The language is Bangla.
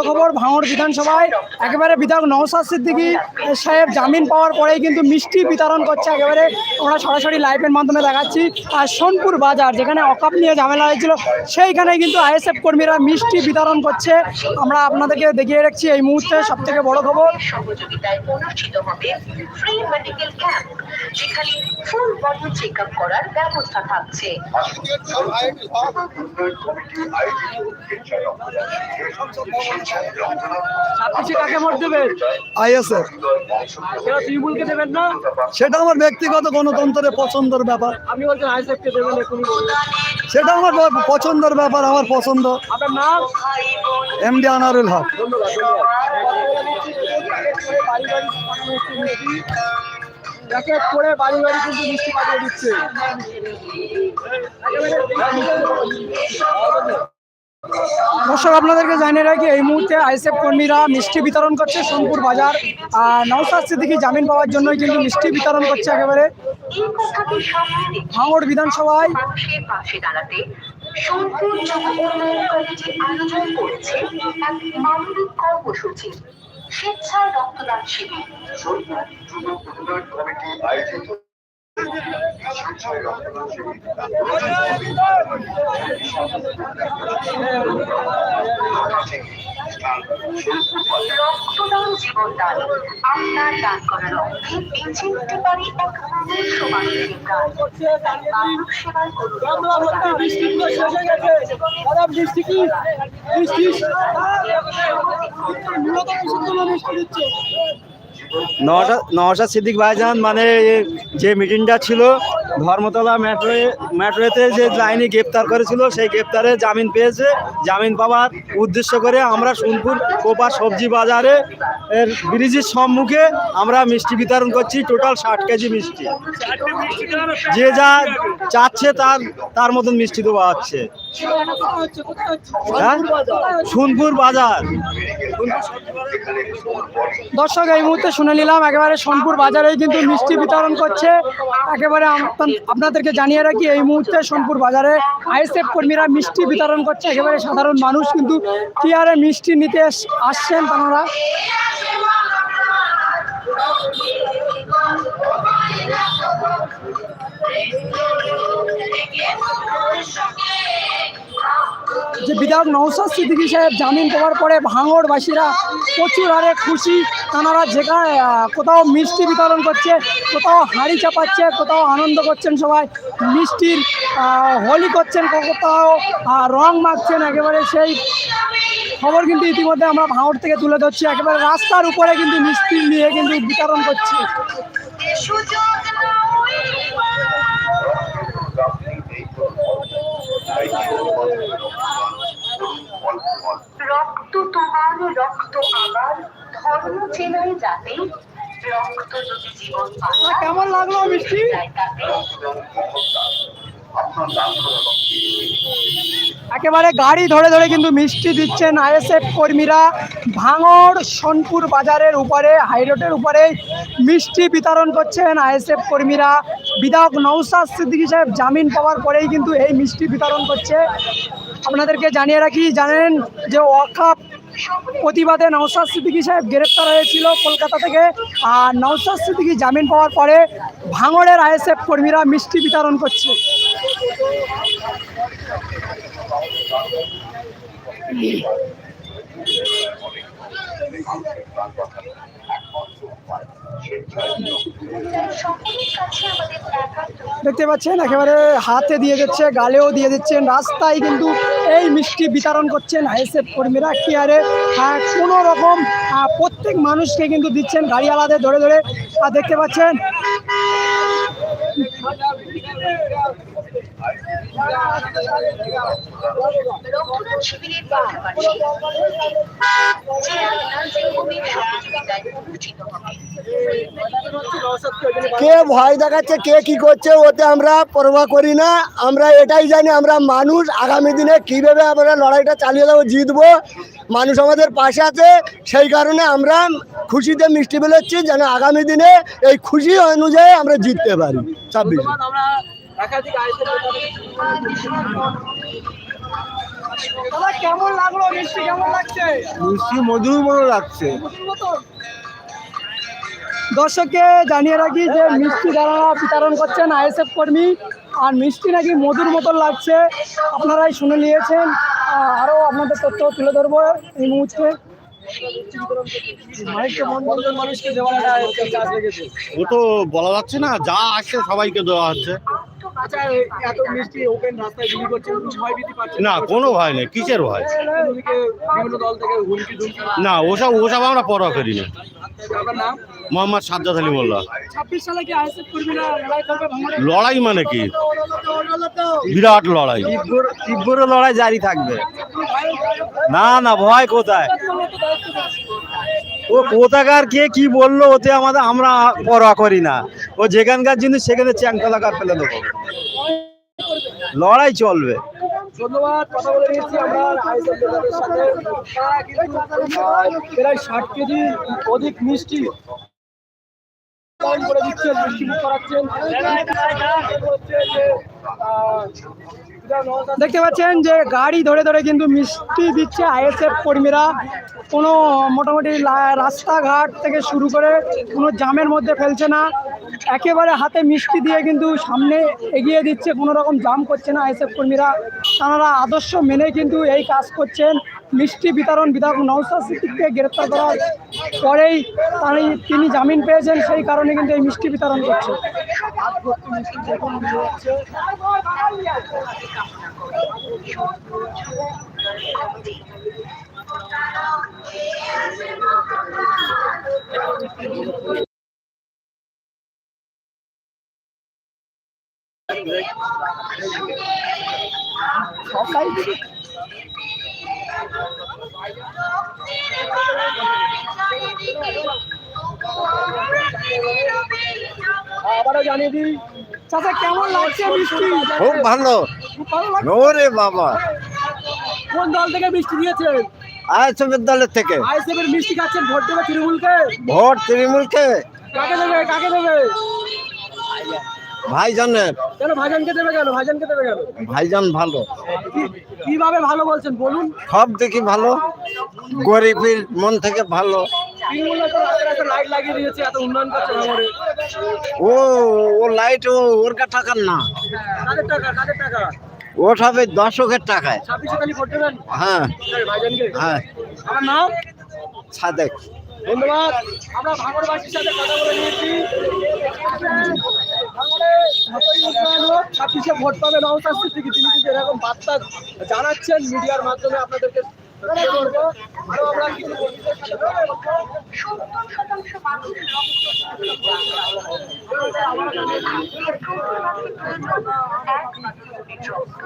বড় খবর ভাঙড় বিধানসভায় একেবারে বিধায়ক নওসাদ সিদ্দিকি সাহেব জামিন পাওয়ার পরেই কিন্তু মিষ্টি বিতরণ করছে একেবারে আমরা সরাসরি লাইভের মাধ্যমে দেখাচ্ছি আর সোনপুর বাজার যেখানে অকাপ নিয়ে ঝামেলা হয়েছিল সেইখানে কিন্তু আইএসএফ কর্মীরা মিষ্টি বিতরণ করছে। আমরা আপনাদেরকে দেখিয়ে রাখছি এই মুহূর্তে সব থেকে বড় খবর। সহযোগিতায় অনুষ্ঠিত হবে ফ্রি মেডিকেল ক্যাম্প যেখানে ফুল বডি চেক আপ করার ব্যবস্থা থাকছে। ছাব্বিশে কাকে ভোট দেবেন? আইএসএফ তৃণমূলকে দেবেন না? সেটা আমার ব্যক্তিগত গণতন্ত্রের পছন্দের ব্যাপার। আপনি বলছেন আইএসএফকে দেবেন সেটা আমার পছন্দের ব্যাপার আমার পছন্দ। আপনার নাম? এমডি আনারুল হক। জ্যাকেট পরে বাড়ি বাড়ি কিন্তু মিষ্টি পাঠিয়ে দিচ্ছে। দর্শক, আপনাদেরকে জানিয়ে রাখি, এই মুহূর্তে আইএসএফ কর্মীরা মিষ্টি বিতরণ করছে সোনপুর বাজার। আর নওসাদ সিদ্দিকি জামিন পাওয়ার জন্যই কিন্তু মিষ্টি বিতরণ করছে একেবারে ভাঙড় বিধানসভায়। স্বেচ্ছায় রক্তদান শিবির। রক্তদান জীবনদান আপনার দান করা রক্তে বেঁচে পারে এক নওশাদ নওশাদ সিদ্দিক ভাইজান মানে যে মিটিংটা ছিল ধর্মতলা মেট্রোয়ে মেট্রোতে যে লাইনে গ্রেপ্তার করেছিল, সেই গ্রেপ্তারে জামিন পেয়েছে। জামিন পাওয়ার উদ্দেশ্য করে আমরা সোনপুর কোপা সবজি বাজারে এর ব্রিজের সম্মুখে আমরা মিষ্টি বিতরণ করছি, টোটাল ষাট কেজি মিষ্টি। যে যা চাচ্ছে তার তার মতন মিষ্টি দেওয়া হচ্ছে। হ্যাঁ? সোনপুর বাজার। দর্শক, এই মুহূর্তে শুনে নিলাম, একেবারে সোনপুর বাজারেই কিন্তু মিষ্টি বিতরণ করছে। একেবারে আপনাদেরকে জানিয়ে রাখি, এই মুহূর্তে সোনপুর বাজারে আইএসএফ কর্মীরা মিষ্টি বিতরণ করছে। একেবারে সাধারণ মানুষ কিন্তু কি চেয়ারে মিষ্টি নিতে আসছেন তারা। বিধায়ক নৌসাদ সিদ্দিকী সাহেব জামিন পাওয়ার পরে ভাঙড়বাসীরা প্রচুর হারে খুশি। তারা যেখানে কোথাও মিষ্টি বিতরণ করছে, কোথাও হাঁড়ি চাপাচ্ছে, কোথাও আনন্দ করছেন সবাই। মিষ্টির হোলি করছেন, কোথাও রং মাখছেন, একেবারে সেই খবর কিন্তু ইতিমধ্যে আমরা ভাঙড় থেকে তুলে ধরছি। একেবারে রাস্তার উপরে কিন্তু মিষ্টি নিয়ে কিন্তু বিতরণ করছি। চেনাই যাতে রক্ত যদি জীবন কেমন লাগল মিষ্টি? একেবারে গাড়ি ধরে ধরে কিন্তু মিষ্টি দিচ্ছেন আইএসএফ কর্মীরা। ভাঙড় সোনপুর বাজারের উপরে হাইরোডের উপরে মিষ্টি বিতরণ করছেন আইএসএফ কর্মীরা। বিধায়ক নৌসাদ সিদ্দিকী সাহেব জামিন পাওয়ার পরেই কিন্তু এই মিষ্টি বিতরণ করছে। আপনাদেরকে জানিয়ে রাখি জানেন যে ওয়াকাপ প্রতিবাদে নওসাদ সিদ্দিকী সাহেব গ্রেপ্তার হয়েছিল কলকাতা থেকে। আর নওসাদ সিদ্দিকী জামিন পাওয়ার পরে ভাঙড়ের আইএসএফ কর্মীরা মিষ্টি বিতরণ করছে। দেখতে পাচ্ছেন, একেবারে হাতে দিয়ে দিচ্ছে, গালেও দিয়ে দিচ্ছেন। রাস্তায় কিন্তু এই মিষ্টি বিতরণ করছেন আইএসএফ কর্মীরা। আহ, কোনো রকম প্রত্যেক মানুষকে কিন্তু দিচ্ছেন গাড়িওয়ালাদের ধরে ধরে। দেখতে পাচ্ছেন কে ভয় দেখাচ্ছে, কে কি করছে, ওতে আমরা পরোয়া করি না। আমরা এটাই জানি, আমরা মানুষ, আগামী দিনে কীভাবে আমরা লড়াইটা চালিয়ে যাব জিতবো, মানুষ আমাদের পাশে আছে, সেই কারণে আমরা খুশিতে মিষ্টি বেরোচ্ছি, যেন আগামী দিনে এই খুশি অনুযায়ী আমরা জিততে পারি। ছাব্বিশে। কেমন লাগল? মিষ্টি কেমন লাগছে? মিষ্টি মধুর মতো লাগছে। দর্শককে জানিয়ে রাখি যে মিষ্টি যারা বিতরণ করছেন আইএসএফ কর্মী আর মিষ্টি নাকি মধুর মতন লাগছে আপনারাই শুনে নিয়েছেন। আহ, আরও আপনাদের তথ্য তুলে ধরবো এই মুহূর্তে। ও তো বলা যাচ্ছে না যা আসছে সবাইকে দেওয়া হচ্ছে। আচ্ছা না কোনো ভয় নেই কিসের ভয়? এদিকে বিভিন্ন দল থেকে হুমকি ধুমকি না ওসব ওসব আমরা পরোয়া করি না। মোহাম্মদ সাজ্জাদ আলী মোল্লা। লড়াই করবে ভাঙড়ে? লড়াই মানে কি? বিরাট লড়াই। তীব্র লড়াই জারি থাকবে। না না ভয় কোথায়? ও কোথাকার, কে কি বলল, ওতে আমাদের আমরা পরোয়া করি না। ও যেখানকার জিনিস, সেখানে চ্যাং চ্যাংতলাকার ফেলে দেবো। লড়াই চলবে। ধন্যবাদ, কথা বলে আমরা প্রায় ষাট কেজি অধিক মিষ্টি করে দিচ্ছেন, মিষ্টি করাচ্ছেন। দেখতে পাচ্ছেন যে গাড়ি ধরে ধরে কিন্তু মিষ্টি দিচ্ছে আইএসএফ কর্মীরা। কোনো মোটামুটি রাস্তাঘাট থেকে শুরু করে কোনো জামের মধ্যে ফেলছে না। একেবারে হাতে মিষ্টি দিয়ে কিন্তু সামনে এগিয়ে দিচ্ছে, কোনো রকম জাম করছে না আইএসএফ কর্মীরা। তারা আদর্শ মেনে কিন্তু এই কাজ করছেন। মিষ্টি বিতরণ বিধায়ক নৌসাদ সিদ্দিককে গ্রেপ্তার করার পরেই তিনি জামিন পেয়েছেন, সেই কারণে কিন্তু এই মিষ্টি বিতরণ করছে। জানিয়ে দিই। চাচা কেমন লাগছে মিষ্টি? খুব ভালো। ওরে বাবা। কোন দল থেকে মিষ্টি দিয়েছেন আইএসএফ বিদ্যালয় থেকে। আইএসএফ মিষ্টি খাচ্ছেন ভোট দেবে তৃণমূলকে? ভোট তৃণমূলকে। কাকে দেবে? কাকে দেবে? ভাইজানের। কেন ভাইজানকে দেবে কেন? ভাইজানকে দেবে কেন? ভাইজান ভালো। কীভাবে ভালো বলছেন বলুন। সব দেখি ভালো। গরিবের মন থেকে ভালো। তৃণমূল লাইট লাগিয়ে দিয়েছে এত উন্নয়ন করছে ও ও লাইট ও ওর কা টাকার না। ও সবে দশকের টাকায়। হ্যাঁ। হ্যাঁ। আমার নাম? সাদেক। ধন্যবাদ। আমরা ভাঙড়বাসীর সাথে কথা বলে নিয়েছি। ভাঙড়ে যতই উন্নয়ন হোক ছাব্বিশে ভোট পাবে নওসাদ সিদ্দিকী। তিনি কিন্তু এরকম বার্তা জানাচ্ছেন মিডিয়ার মাধ্যমে। আপনাদেরকে আমরা কিছু মানুষ রক্ত